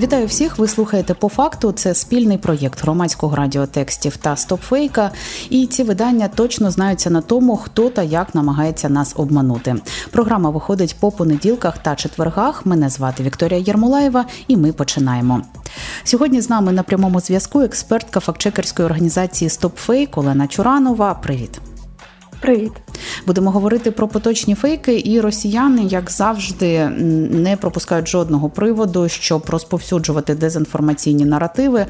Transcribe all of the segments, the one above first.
Вітаю всіх. Ви слухаєте по факту. Це спільний проєкт громадського радіотекстів та стопфейка. І ці видання точно знаються на тому, хто та як намагається нас обманути. Програма виходить по понеділках та четвергах. Мене звати Вікторія Єрмолаєва, і ми починаємо. Сьогодні з нами на прямому зв'язку експертка фактчекерської організації StopFake Олена Чуранова. Привіт. Привіт. Будемо говорити про поточні фейки, і росіяни, як завжди, не пропускають жодного приводу, щоб розповсюджувати дезінформаційні наративи.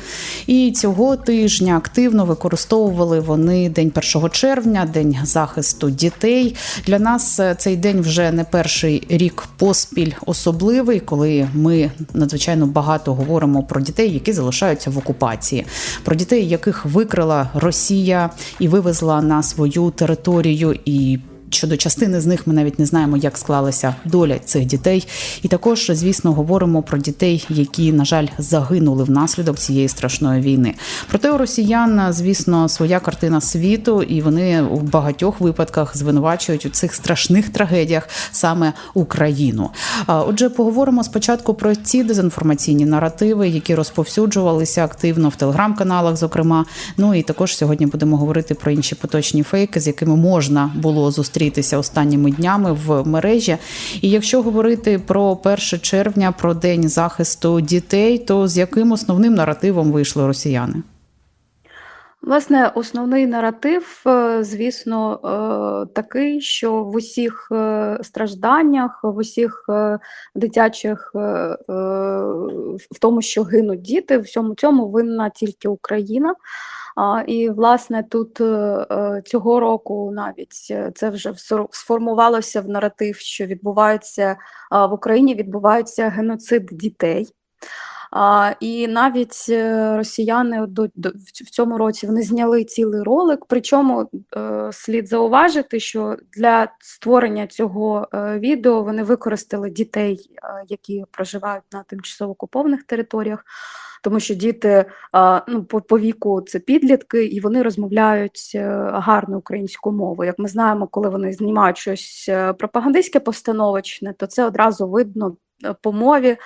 І цього тижня активно використовували вони день 1 червня, день захисту дітей. Для нас цей день вже не перший рік поспіль особливий, коли ми надзвичайно багато говоримо про дітей, які залишаються в окупації, про дітей, яких викрила Росія і вивезла на свою територію і щодо частини з них ми навіть не знаємо, як склалася доля цих дітей. І також, звісно, говоримо про дітей, які, на жаль, загинули внаслідок цієї страшної війни. Проте у росіян, звісно, своя картина світу, і вони в багатьох випадках звинувачують у цих страшних трагедіях саме Україну. Отже, поговоримо спочатку про ці дезінформаційні наративи, які розповсюджувалися активно в телеграм-каналах, зокрема. Ну і також сьогодні будемо говорити про інші поточні фейки, з якими можна було зустріти зустрітися останніми днями в мережі. І якщо говорити про 1 червня, про день захисту дітей, то з яким основним наративом вийшли росіяни? Власне, основний наратив, е, звісно, е, такий, що в усіх е, стражданнях, в усіх дитячих, в тому, що гинуть діти, в всьому цьому винна тільки Україна. І, власне, тут цього року навіть це вже сформувалося в наратив, що відбувається в Україні відбувається геноцид дітей. А, І навіть е, росіяни до, до в цьому році вони зняли цілий ролик. Причому е, слід зауважити, що для створення цього е, відео вони використали дітей, е, які проживають на тимчасово окупованих територіях. Тому що діти ну, по, по віку це підлітки, і вони розмовляють е, гарно українську мову. Як ми знаємо, коли вони знімають щось е, пропагандистське постановочне, то це одразу видно по мові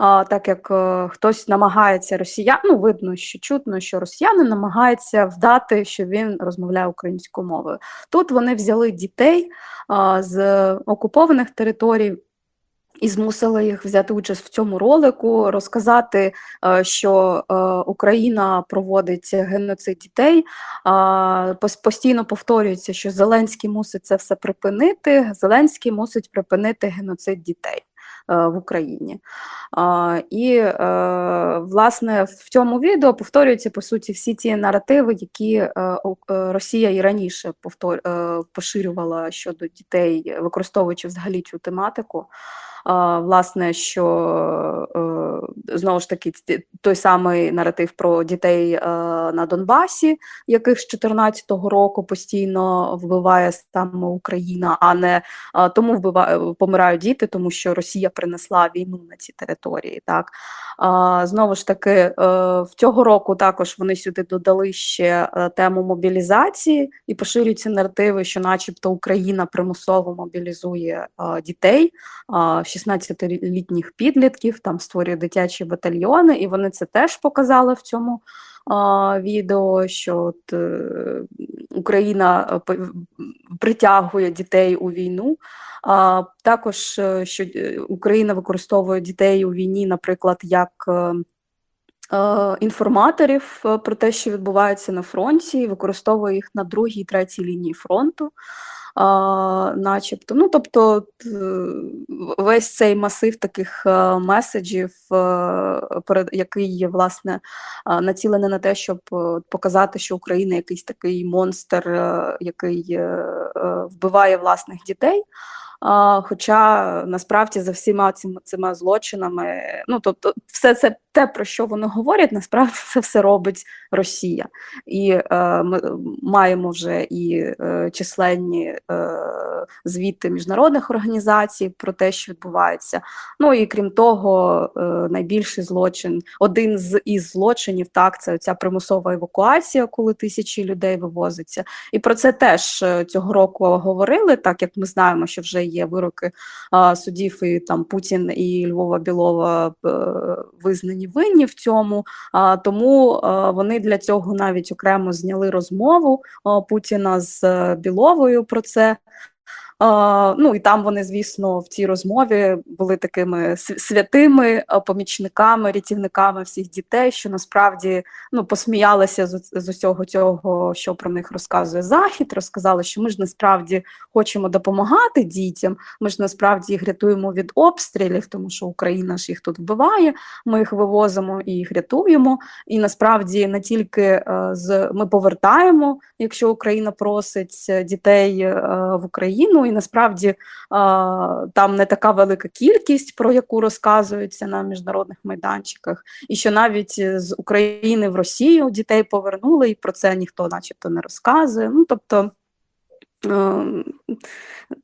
так як е, хтось намагається росіян, ну видно, що чутно, що росіяни намагаються вдати, що він розмовляє українською мовою. Тут вони взяли дітей з окупованих територій. І змусили їх взяти участь в цьому ролику, розказати, е, що е, Україна проводить геноцид дітей. Постійно повторюється, що Зеленський мусить це все припинити. Зеленський мусить припинити геноцид дітей. Е, в Україні. І, е, власне, в цьому відео повторюються по суті всі ті наративи, які е, Росія і раніше повтор... поширювала щодо дітей, використовуючи взагалі цю тематику власне, що е, знову ж таки той самий наратив про дітей е, на Донбасі, яких з 2014 року постійно вбиває саме Україна, а не тому вбиває, помирають діти, тому що Росія принесла війну на ці території. Так Знову ж таки, е, в цього року також вони сюди додали ще тему мобілізації і поширюються наративи, що, начебто, Україна примусово мобілізує дітей. 16-літніх підлітків, там створює дитячі батальйони, і вони це теж показали в цьому а, відео, що от, е, Україна е, притягує дітей у війну. А також е, що е, Україна використовує дітей у війні, наприклад, як е, інформаторів про те, що відбувається на фронті, використовує їх на другій, третій лінії фронту начебто. Ну, Тобто весь цей масив таких е, меседжів, е, який власне націлений на те, щоб е, показати, що Україна якийсь такий монстр, який вбиває власних дітей. Хоча насправді за всіма цими цими злочинами, ну тобто, все це те, про що вони говорять, насправді це все робить Росія. І е, ми маємо вже і е, численні е, звіти міжнародних організацій про те, що відбувається. Ну і крім того, е, найбільший злочин, один з із злочинів, так, це ця примусова евакуація, коли тисячі людей вивозиться. І про це теж е, цього року говорили, так як ми знаємо, що вже є вироки а, судів, і там Путін і Львова Білова е, визнані винні в цьому. А, тому а, вони для цього навіть окремо зняли розмову а, Путіна з е, Біловою про це. Ну і там вони, звісно, в цій розмові були такими святими помічниками, рятівниками всіх дітей, що насправді ну посміялися з, усього цього, що про них розказує Захід. Розказали, що ми ж насправді хочемо допомагати дітям. Ми ж насправді їх рятуємо від обстрілів, тому що Україна ж їх тут вбиває. Ми їх вивозимо і їх рятуємо. І насправді не тільки з ми повертаємо, якщо Україна просить дітей в Україну, і насправді там не така велика кількість, про яку розказується на міжнародних майданчиках, і що навіть е, з України в Росію дітей повернули, і про це ніхто, начебто, не розказує. Ну тобто. Е,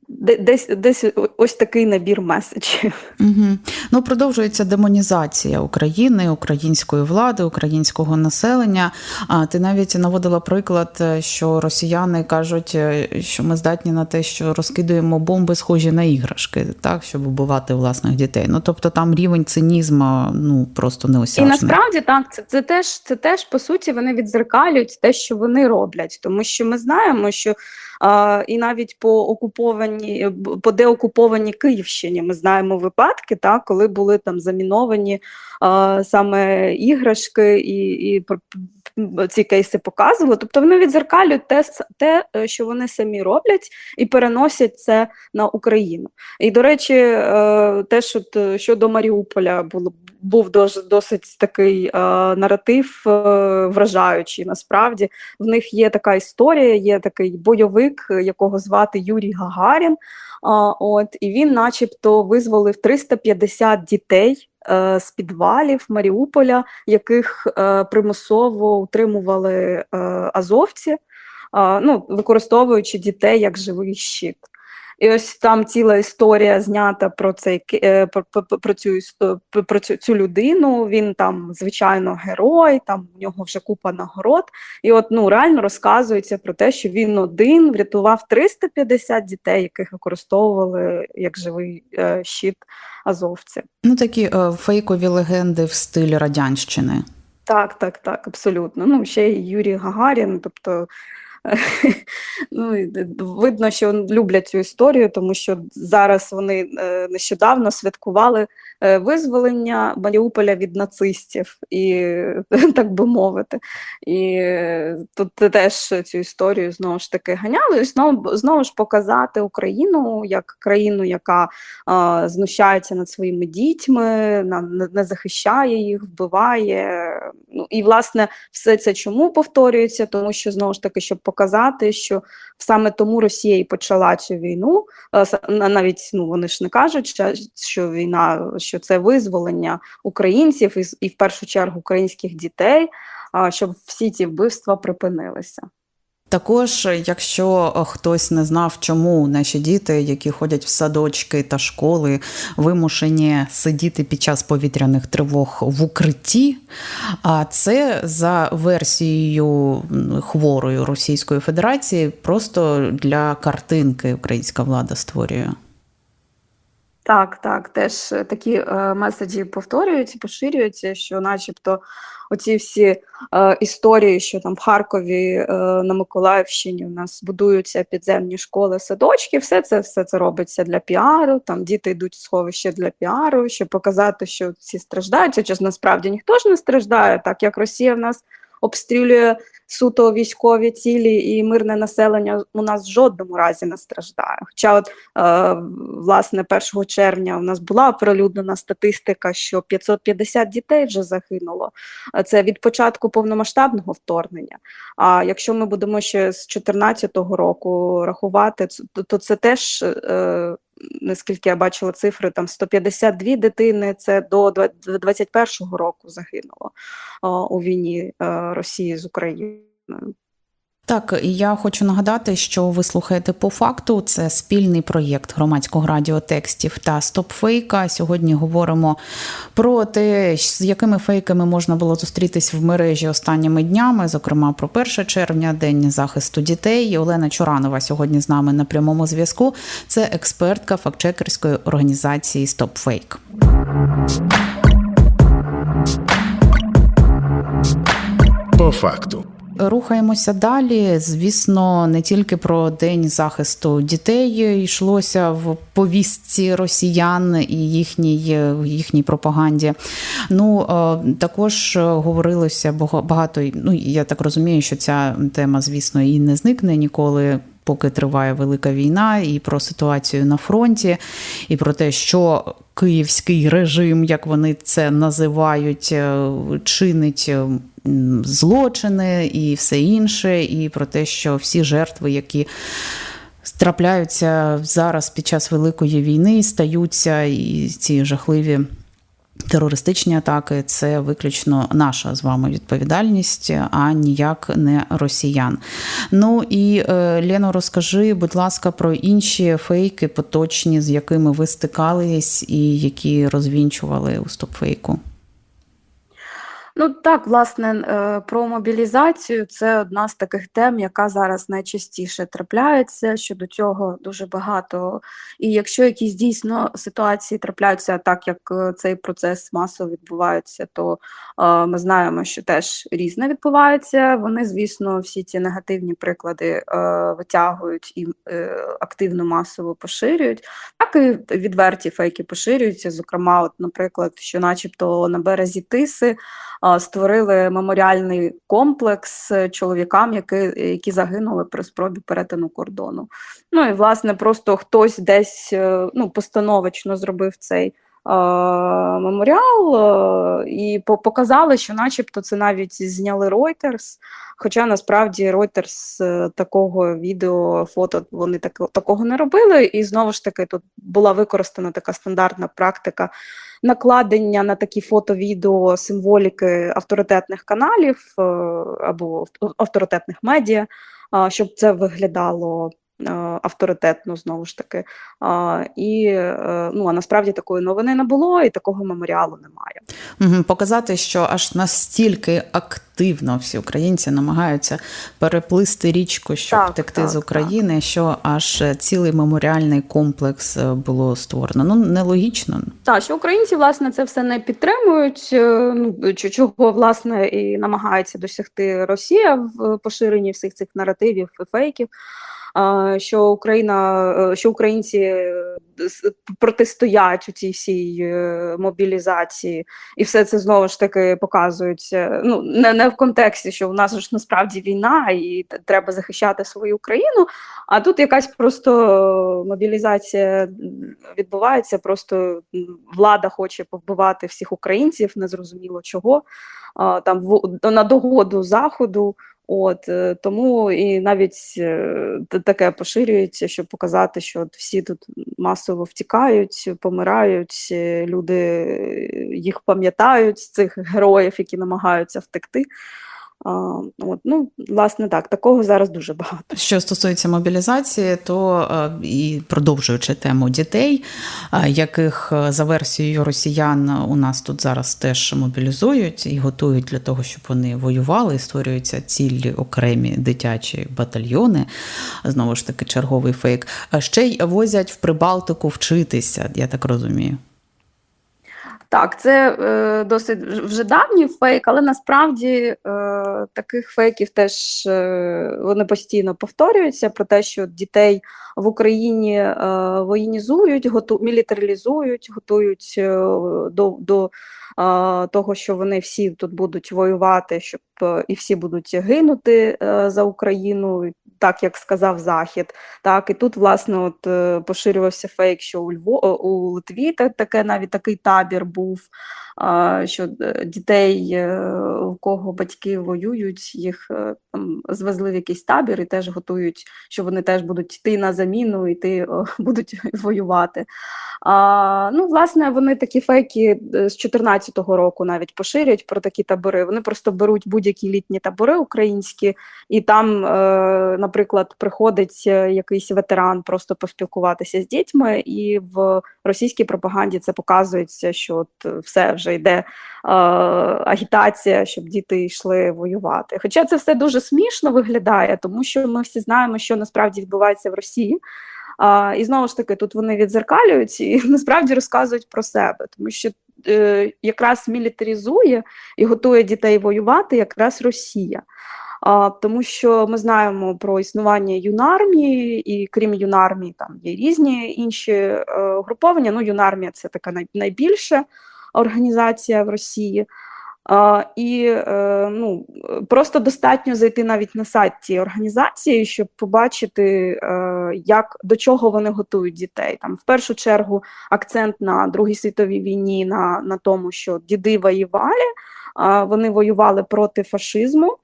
де- Десь, десь ось такий набір меседжів. Угу. Ну, продовжується демонізація України, української влади, українського населення. А ти навіть наводила приклад, е, що росіяни кажуть, е, що ми здатні на те, що розкидуємо бомби, схожі на іграшки, так, щоб вбивати власних дітей. Ну тобто там рівень цинізму ну просто І насправді так, це, це теж це теж по суті вони відзеркалюють те, що вони роблять, тому що ми знаємо, що і навіть по окупованій по деокупованій Київщині ми знаємо випадки, так, коли були там заміновані саме іграшки, і, і ці кейси показували. Тобто вони відзеркалюють те, те, е, що вони самі роблять, і переносять це на Україну. І, до речі, е, теж от, е, щодо Маріуполя було був досить такий наратив вражаючий. Насправді в них є така історія, є такий бойовик, якого звати Юрій Гагарін. От, і він, начебто, визволив 350 дітей з підвалів Маріуполя, яких е, примусово утримували е, азовці, ну, використовуючи дітей як живий щит. І ось там ціла історія знята про цей е, про, про, про цю про цю, цю людину. Він там, звичайно, герой, там у нього вже купа нагород. І от ну реально розказується про те, що він один врятував 350 дітей, яких використовували як живий е, щит азовці. Ну такі е, фейкові легенди в стилі радянщини. Так, так, так, абсолютно. Ну, ще й Юрій Гагарін, тобто. Ну, видно, що люблять цю історію, тому що зараз вони е, нещодавно святкували е, визволення Маріуполя від нацистів, і так би мовити. І е, тут теж цю історію знову ж таки ганяли, знову, знову ж показати Україну як країну, яка знущається над своїми дітьми, не захищає їх, вбиває. Ну і власне все це чому повторюється? Тому що знову ж таки, щоб показати, що саме тому Росія і почала цю війну. на- Навіть ну вони ж не кажуть, що, війна, що це визволення українців і в першу чергу українських дітей, щоб всі ці вбивства припинилися. Також, якщо е, хтось не знав, чому наші діти, які ходять в садочки та школи, вимушені сидіти під час повітряних тривог в укритті, а це за версією хворою Російської Федерації, просто для картинки українська влада створює. Так, так, теж е, такі е, меседжі повторюються, поширюються, що начебто оці всі е, історії, що там в Харкові, е, на Миколаївщині у нас будуються підземні школи, садочки, все це, все це робиться для піару, там діти йдуть в сховище для піару, щоб показати, що всі страждають, хоча насправді ніхто ж не страждає, так як Росія в нас обстрілює суто військові цілі і мирне населення у нас в жодному разі не страждає. Хоча от Е, Власне, 1 червня у нас була оприлюднена статистика, що 550 дітей вже загинуло. Це від початку повномасштабного вторгнення. А якщо ми будемо ще з 2014 року рахувати, то- то це теж е, наскільки я бачила цифри, там 152 дитини це до 21-го року загинуло о, у війні а, Росії з Україною. Так, і я хочу нагадати, що ви слухаєте по факту. Це спільний проєкт громадського радіотекстів та стопфейка. Сьогодні говоримо про те, з якими фейками можна було зустрітись в мережі останніми днями, зокрема про 1 червня, день захисту дітей. Олена Чоранова сьогодні з нами на прямому зв'язку. Це експертка фактчекерської організації Стопфейк. По факту. Рухаємося далі. Звісно, не тільки про день захисту дітей йшлося в повістці росіян і їхній їхній пропаганді. Ну е, також говорилося багато. Ну я так розумію, що ця тема, звісно, і не зникне ніколи. Поки триває велика війна, і про ситуацію на фронті, і про те, що київський режим, як вони це називають, чинить злочини і все інше, і про те, що всі жертви, які трапляються зараз під час великої війни, стаються і ці жахливі. Терористичні атаки це виключно наша з вами відповідальність, а ніяк не росіян. Ну і Лено, розкажи, будь ласка, про інші фейки поточні, з якими ви стикались, і які розвінчували у стопфейку. Ну так, власне, про мобілізацію це одна з таких тем, яка зараз найчастіше трапляється. Щодо цього дуже багато. І якщо якісь дійсно ситуації трапляються так, як цей процес масово відбувається, то е, ми знаємо, що теж різне відбувається. Вони, звісно, всі ці негативні приклади е, витягують і е, активно масово поширюють, так і відверті фейки поширюються. Зокрема, от, наприклад, що, начебто, на березі Тиси створили меморіальний комплекс чоловікам, які які загинули при спробі перетину кордону. Ну і власне просто хтось десь ну, постановочно зробив цей. Меморіал і показали, що, начебто, це навіть зняли Reuters, Хоча насправді Reuters такого відео, фото вони так, такого не робили. І знову ж таки, тут була використана така стандартна практика накладення на такі фото-відео символіки авторитетних каналів або авторитетних медіа, щоб це виглядало. Авторитетно знову ж таки, і ну а насправді такої новини не було, і такого меморіалу немає. Показати, що аж настільки активно всі українці намагаються переплисти річку, щоб так, втекти так, з України, так. що аж цілий меморіальний комплекс було створено. Ну нелогічно. Так, що українці власне це все не підтримують. Ну чого власне і намагається досягти Росія в поширенні всіх цих наративів і фейків що Україна, що українці протистоять у цій всій е, мобілізації, і все це знову ж таки показують. Ну не не в контексті, що у нас ж насправді війна, і треба захищати свою країну. А тут якась просто мобілізація відбувається. Просто влада хоче повбивати всіх українців, незрозуміло чого. Там на догоду заходу. От е, тому і навіть е, таке поширюється, щоб показати, що от всі тут масово втікають, помирають, е, люди їх пам'ятають цих героїв, які намагаються втекти. От, ну, власне, так, такого зараз дуже багато. Що стосується мобілізації, то і продовжуючи тему дітей, яких за версією росіян у нас тут зараз теж мобілізують і готують для того, щоб вони воювали, і створюються цілі окремі дитячі батальйони. Знову ж таки, черговий фейк. Ще й возять в Прибалтику вчитися, я так розумію. Так, це е, досить вже давній фейк, але насправді е, таких фейків теж е, вони постійно повторюються про те, що дітей в Україні е, воєнізують, готу, мілітаризують, готують е, до до е, того, що вони всі тут будуть воювати, щоб е, і всі будуть гинути е, за Україну так як сказав Захід. Так, І тут, власне, от е, поширювався фейк, що у Львов, у Литві таке навіть такий табір був. що е, дітей, е, у кого батьки воюють, їх е, там звезли в якийсь табір і теж готують, що вони теж будуть йти на заміну, йти будуть воювати. А, ну, власне, вони такі фейки е, з 2014 року навіть поширюють про такі табори. Вони просто беруть будь-які літні табори українські, і там, е, наприклад, приходить е, якийсь ветеран просто поспілкуватися з дітьми, і в російській пропаганді це показується, що от е, все вже йде е, агітація, щоб діти йшли воювати. Хоча це все дуже смішно виглядає, тому що ми всі знаємо, що насправді відбувається в Росії. А, і знову ж таки, тут вони відзеркалюють і насправді розказують про себе, тому що е, якраз мілітаризує і готує дітей воювати якраз Росія. А, тому що ми знаємо про існування юнармії, і крім юнармії, там є різні інші е, груповання. Ну, юнармія це така най, найбільша організація в Росії. А, і е, ну, просто достатньо зайти навіть на сайт цієї організації, щоб побачити, е, як до чого вони готують дітей. Там в першу чергу акцент на Другій світовій війні, на, на тому, що діди воювали, вони воювали проти фашизму.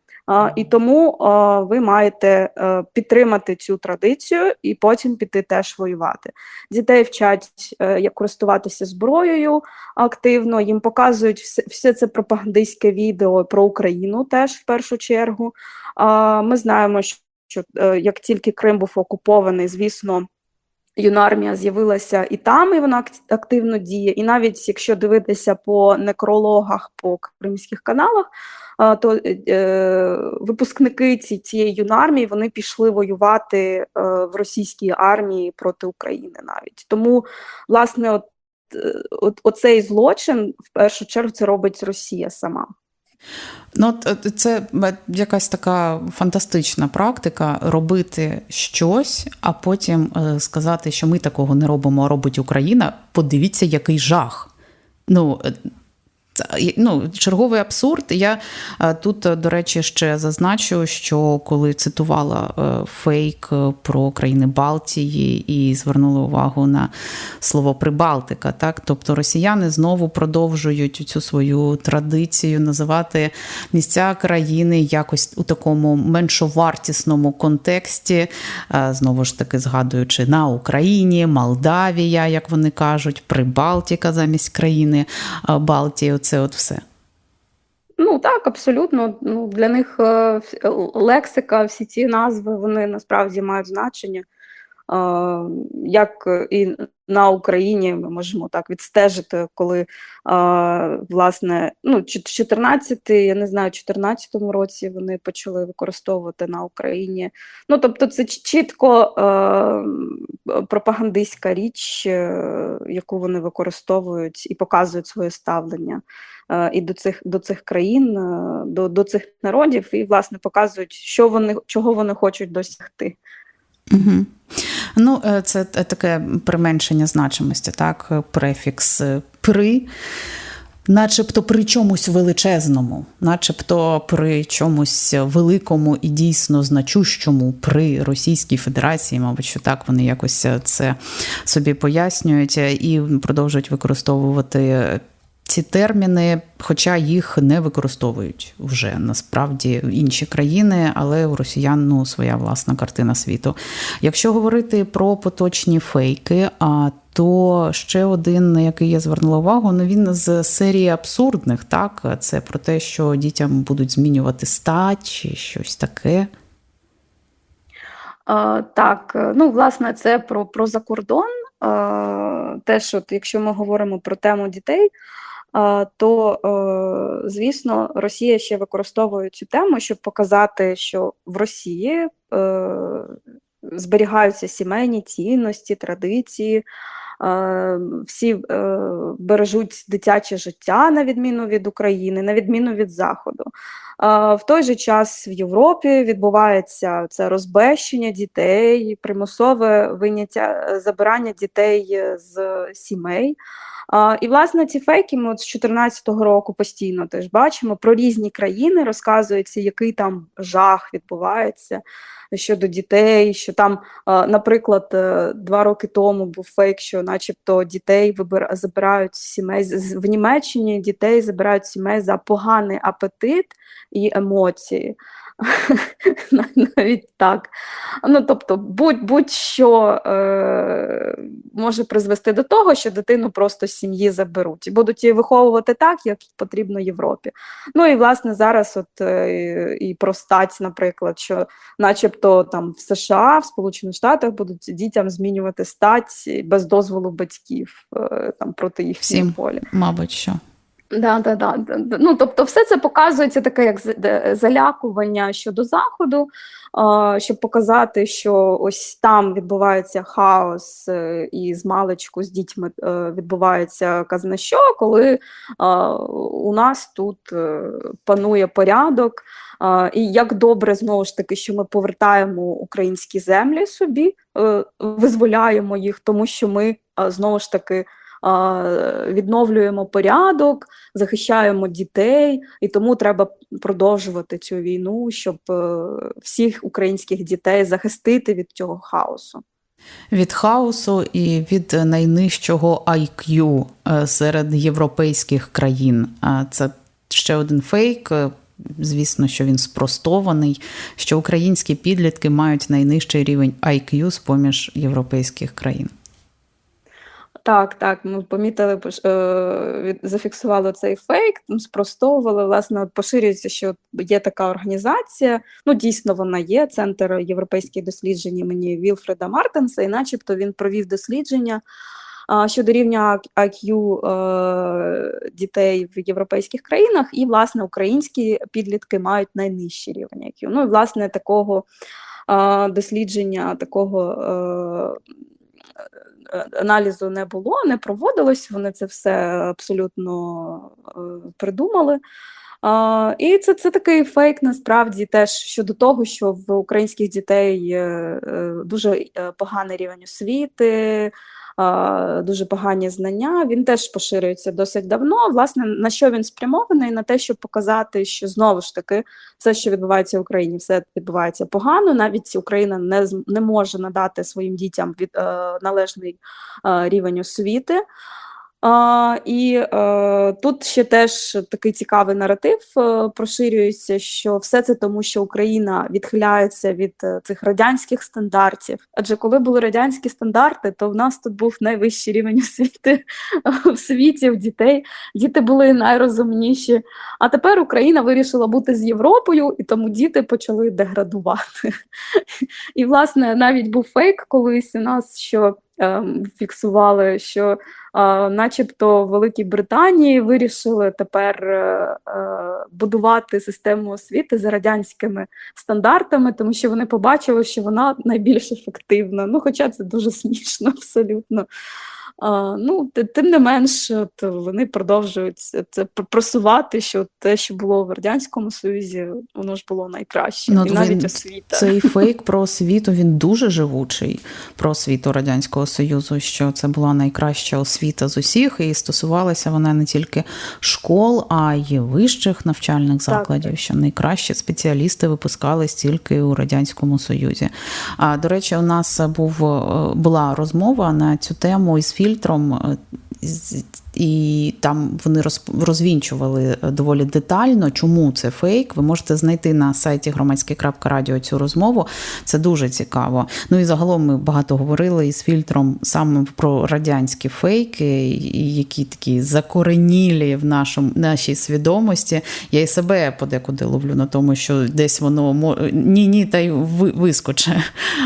І тому ви маєте підтримати цю традицію і потім піти теж воювати. Дітей вчать, е, як користуватися зброєю активно, їм показують все, все це пропагандистське відео про Україну теж в першу чергу. Ми знаємо, що, що е, як тільки Крим був окупований, звісно. Юнармія з'явилася і там, і вона активно діє. І навіть якщо дивитися по некрологах по кримських каналах, то е, випускники ці, цієї юнармії вони пішли воювати е, в російській армії проти України навіть. Тому, власне, от, е, от, оцей злочин в першу чергу це робить Росія сама. Ну, це якась така фантастична практика робити щось, а потім е, сказати, що ми такого не робимо, а робить Україна. Подивіться, який жах. Ну, е, ну, черговий абсурд. Я е, тут, е, до речі, ще зазначу, що коли цитувала е, фейк про країни Балтії і звернула увагу на слово Прибалтика, так тобто росіяни знову продовжують цю свою традицію називати місця країни якось у такому меншовартісному контексті, знову ж таки згадуючи на Україні, Молдавія, як вони кажуть, Прибалтика замість країни Балтії. Оце от все. Ну так, абсолютно. Ну, для них е, лексика, всі ці назви, вони насправді мають значення. Е, Як і на Україні ми можемо так відстежити, коли е, власне ну, чот- 14, я не знаю, 14 році вони почали використовувати на Україні. Ну, тобто, це чітко е, пропагандистська річ, е, яку вони використовують і показують своє ставлення е, і до цих до цих країн, е, до, до цих народів, і власне показують, що вони чого вони хочуть досягти. Угу. Ну, е, це таке применшення значимості, так, префікс е, при. Начебто при чомусь величезному, начебто при чомусь великому і дійсно значущому при Російській Федерації, мабуть, що так вони якось це собі пояснюють і продовжують використовувати ці терміни, хоча їх не використовують вже насправді інші країни, але у росіян ну, своя власна картина світу. Якщо говорити про поточні фейки, а то ще один, на який я звернула увагу, ну він з серії абсурдних, так це про те, що дітям будуть змінювати стать чи щось таке. Так, ну власне, це про, про закордон. Теж, от, якщо ми говоримо про тему дітей, то е, звісно, Росія ще використовує цю тему, щоб показати, що в Росії е, зберігаються сімейні цінності, традиції. Е, Всі е, бережуть дитяче життя на відміну від України, на відміну від Заходу. В той же час в Європі відбувається це розбещення дітей, примусове виняття е, забирання дітей е, з сімей. І, власне, ці фейки ми от з 2014 року постійно теж бачимо про різні країни, розказується, який там жах відбувається, щодо дітей, що там, наприклад, е, два роки тому був фейк, що начебто дітей забирають сімей в Німеччині дітей забирають сімей за поганий апетит і емоції. Навіть так. Ну, тобто, будь, будь-що е, може призвести до того, що дитину просто з сім'ї заберуть і будуть її виховувати так, як потрібно Європі. Ну і власне зараз, от е, і про стать, наприклад, що, начебто, там в США, в Сполучених Штатах будуть дітям змінювати стать без дозволу батьків е, там проти їхньої Всім. волі. Мабуть, що. Да, да, да. Ну, тобто, все це показується таке як залякування щодо заходу, щоб показати, що ось там відбувається хаос, е, і з маличку з дітьми е, відбувається казна що, коли у нас тут е, панує порядок. І як добре знову ж таки, що ми повертаємо українські землі собі, визволяємо їх, тому що ми знову ж таки. Відновлюємо порядок, захищаємо дітей, і тому треба продовжувати цю війну, щоб е, всіх українських дітей захистити від цього хаосу. Від хаосу і від найнижчого IQ е, серед європейських країн. Це ще один фейк. Е, Звісно, що він спростований, що українські підлітки мають найнижчий рівень IQ з поміж європейських країн. Так, так, ми помітили, е, зафіксували цей фейк, спростовували. Власне, поширюється, що є така організація. Ну, дійсно, вона є. Центр європейських досліджень імені Вілфреда Мартенса, і начебто він провів дослідження щодо рівня IQ е, дітей в європейських країнах, і, власне, українські підлітки мають найнижчий рівень IQ. Ну, і, власне, такого а, дослідження, такого. е, е, аналізу не було, не проводилось. Вони це все абсолютно е, придумали. І це, це такий фейк насправді теж щодо того, що в українських дітей е, е, дуже поганий рівень освіти, дуже погані знання. Він теж поширюється досить давно. Власне, на що він спрямований? На те, щоб показати, що знову ж таки все, що відбувається в Україні, все відбувається погано. Навіть Україна не, не може надати своїм дітям від, е, належний е, рівень освіти. А, і е, тут ще теж такий цікавий наратив е, проширюється, що все це тому, що Україна відхиляється від е, цих радянських стандартів. Адже коли були радянські стандарти, то в нас тут був найвищий рівень освіти в світі в дітей. Діти були найрозумніші. А тепер Україна вирішила бути з Європою, і тому діти почали деградувати. І, власне, навіть був фейк колись у нас, що ем, фіксували, що е, начебто в Великій Британії вирішили тепер е, е, будувати систему освіти за радянськими стандартами, тому що вони побачили, що вона найбільш ефективна. Ну, хоча це дуже смішно абсолютно. Ну, тим не менш, от вони продовжують це просувати, що те, що було в Радянському Союзі, воно ж було найкраще. Ну, і навіть він- освіта. Цей фейк про освіту він дуже живучий про освіту Радянського Союзу, що це була найкраща освіта з усіх, і стосувалася вона не тільки школ, а й вищих навчальних закладів, так. що найкращі спеціалісти випускались тільки у Радянському Союзі. А до речі, у нас був е, була розмова на цю тему із фільтром. Е, І там вони розвінчували доволі детально, чому це фейк. Ви можете знайти на сайті громадське.радіо цю розмову. Це дуже цікаво. Ну і загалом ми багато говорили із фільтром саме про радянські фейки, які такі закоренілі в нашому нашій свідомості. Я і себе подекуди ловлю на тому, що десь воно ні, ні, та й вискоче.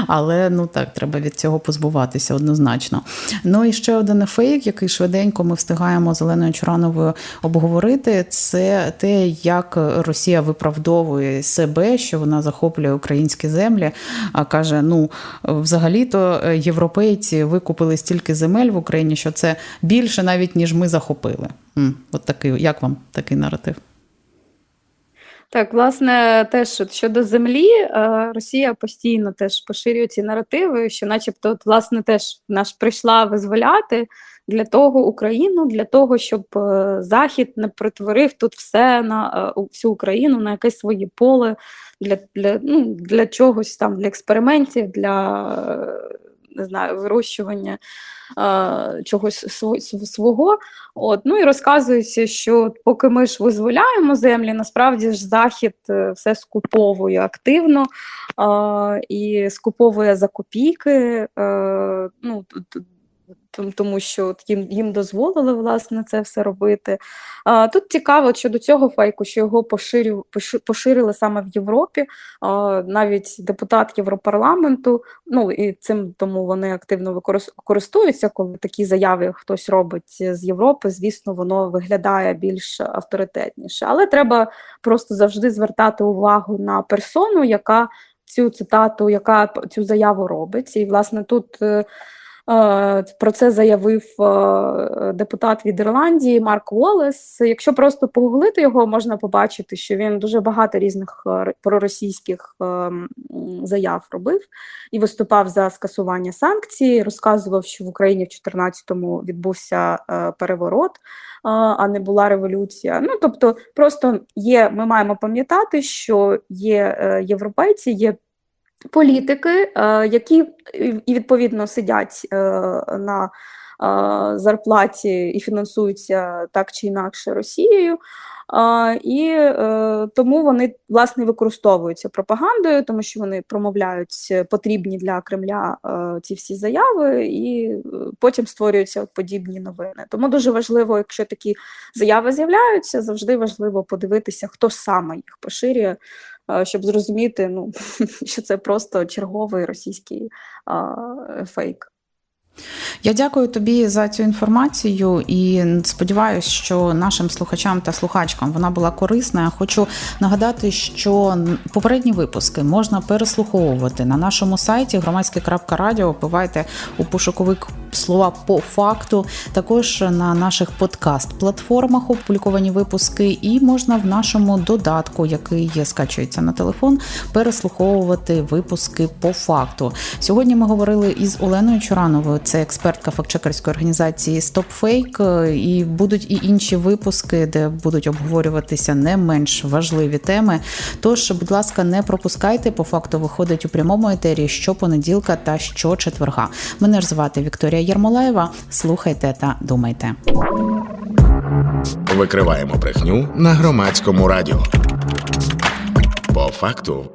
Але ну так, треба від цього позбуватися однозначно. Ну і ще один фейк, який швиденько ми встигаємо з Оленою Чурановою обговорити, це те, як Росія виправдовує себе, що вона захоплює українські землі. А каже: ну взагалі-то е, європейці викупили стільки земель в Україні, що це більше навіть ніж ми захопили. От такий, як вам такий наратив? Так, власне, теж щодо землі, е, Росія постійно теж поширює ці наративи, що, начебто, от, власне, теж наш прийшла визволяти для того Україну, для того, щоб е, Захід не притворив тут все на е, всю Україну на якесь своє поле для для, ну, для чогось там, для експериментів, для е, не знаю, вирощування е, чогось свого. От, ну і розказується, що поки ми ж визволяємо землі, насправді ж Захід все скуповує активно е, і скуповує за копійки. Е, ну, тому що от їм, їм дозволили власне це все робити. А, тут цікаво щодо цього фейку, що його поширю, поши- поширили саме в Європі. А, навіть депутат Європарламенту, ну і цим тому вони активно викорис- користуються, коли такі заяви хтось робить з Європи. Звісно, воно виглядає більш авторитетніше. Але треба просто завжди звертати увагу на персону, яка цю цитату, яка цю заяву робить. І власне тут. Е, Про це заявив е, депутат від Ірландії Марк Уоллес. Якщо просто погуглити його, можна побачити, що він дуже багато різних е, проросійських заяв робив і виступав за скасування санкцій. Розказував, що в Україні в 2014-му відбувся переворот, а не була революція. Ну тобто, просто є. Ми маємо пам'ятати, що є європейці, є політики, е, які і- відповідно сидять е, на е, зарплаті і фінансуються так чи інакше Росією. І тому вони власне використовуються пропагандою, тому що вони промовляють потрібні для Кремля ці всі заяви, і потім створюються подібні новини. Тому дуже важливо, якщо такі заяви з'являються, завжди важливо подивитися, хто саме їх поширює, щоб зрозуміти, ну що це просто черговий російський фейк. Я дякую тобі за цю інформацію і сподіваюся, що нашим слухачам та слухачкам вона була корисна. Хочу нагадати, що попередні випуски можна переслуховувати на нашому сайті громадське.радіо. Вбивайте у пошуковик слова по факту. Також на наших подкаст-платформах опубліковані випуски, і можна в нашому додатку, який скачується на телефон, переслуховувати випуски по факту. Сьогодні ми говорили із Оленою Чурановою, це експертка фактчекерської організації StopFake, і будуть і інші випуски, де будуть обговорюватися не менш важливі теми. Тож, будь ласка, не пропускайте. По факту виходить у прямому етері щопонеділка та щочетверга. Мене ж звати Вікторія Єрмолаєва. Слухайте та думайте. Викриваємо брехню на громадському радіо. По факту